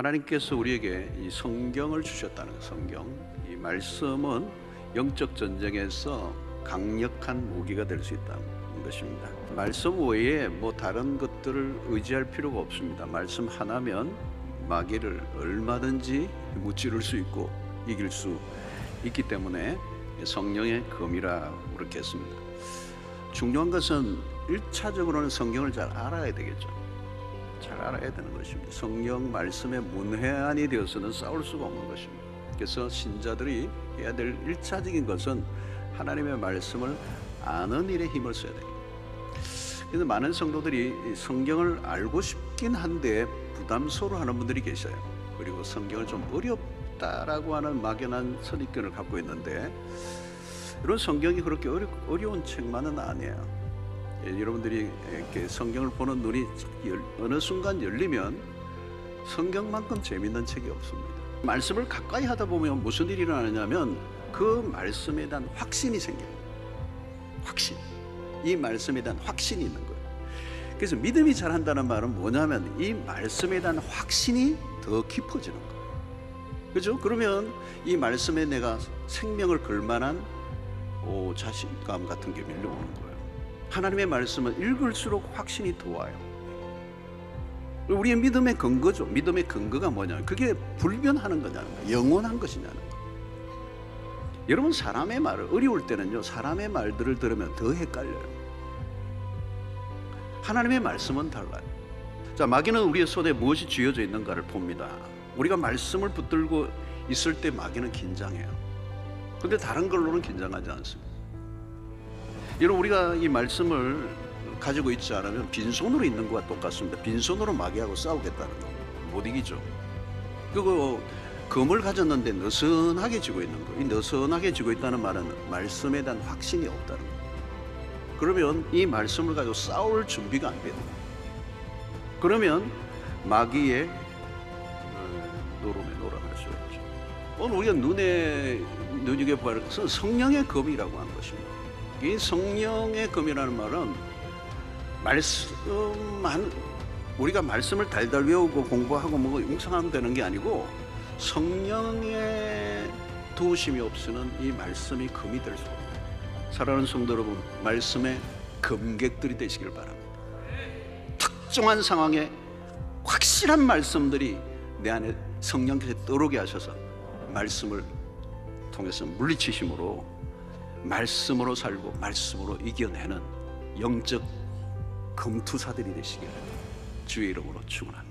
하나님께서 우리에게 이 성경을 주셨다는 것, 성경. 이 말씀은 영적 전쟁에서 강력한 무기가 될 수 있다는 것입니다. 말씀 외에 뭐 다른 것들을 의지할 필요가 없습니다. 말씀 하나면 마귀를 얼마든지 무찌를 수 있고 이길 수 있기 때문에 성령의 검이라고 그렇게 했습니다. 중요한 것은 일차적으로는 성경을 잘 알아야 되겠죠. 잘 알아야 되는 것입니다. 성령 말씀의 문외한이 되어서는 싸울 수가 없는 것입니다. 그래서 신자들이 해야 될 일차적인 것은 하나님의 말씀을 아는 일에 힘을 써야 됩니다. 그래서 많은 성도들이 이 성경을 알고 싶긴 한데 부담스러워하는 분들이 계셔요. 그리고 성경을 좀 어렵다라고 하는 막연한 선입견을 갖고 있는데 이런 성경이 그렇게 어려, 어려운 책만은 아니에요. 예, 여러분들이 이렇게 성경을 보는 눈이 열- 어느 순간 열리면 성경만큼 재밌는 책이 없습니다. 말씀을 가까이 하다 보면 무슨 일이 일어나냐면 그 말씀에 대한 확신이 생겨요. 확신. 이 말씀에 대한 확신이 있는 거예요. 그래서 믿음이 잘한다는 말은 뭐냐면 이 말씀에 대한 확신이 더 깊어지는 거예요. 그죠? 그러면 이 말씀에 내가 생명을 걸 만한 오, 자신감 같은 게 밀려오는 거예요. 하나님의 말씀은 읽을수록 확신이 더 와요. 우리의 믿음의 근거죠. 믿음의 근거가 뭐냐? 그게 불변하는 거냐는 거예요. 영원한 것이냐는 거예요. 여러분 사람의 말을 어려울 때는요. 사람의 말들을 들으면 더 헷갈려요. 하나님의 말씀은 달라요. 자, 마귀는 우리의 손에 무엇이 쥐어져 있는가를 봅니다. 우리가 말씀을 붙들고 있을 때 마귀는 긴장해요. 근데 다른 걸로는 긴장하지 않습니다. 여러분 우리가 이 말씀을 가지고 있지 않으면 빈손으로 있는 것과 똑같습니다. 빈손으로 마귀하고 싸우겠다는 거. 못 이기죠. 그리고 검을 가졌는데 느슨하게 쥐고 있는 거. 이 느슨하게 쥐고 있다는 말은 말씀에 대한 확신이 없다는 거. 그러면 이 말씀을 가지고 싸울 준비가 안 되는 거예요. 그러면 마귀의 어, 노름에 놀아날 수 있죠. 오늘 우리가 눈에 눈여겨봐야 할 것은 성령의 검이라고 하는 것입니다. 이 성령의 검이라는 말은 말씀만 우리가 말씀을 달달 외우고 공부하고 뭐 묵상하면 되는 게 아니고 성령의 도우심이 없이는 이 말씀이 검이 될 수 없어요. 사랑하는 성도 여러분, 말씀의 검객들이 되시길 바랍니다. 특정한 상황에 확실한 말씀들이 내 안에 성령께서 떠오르게 하셔서 말씀을 통해서 물리치심으로 말씀으로 살고 말씀으로 이겨내는 영적 검투사들이 되시기를 주의 이름으로 축원합니다.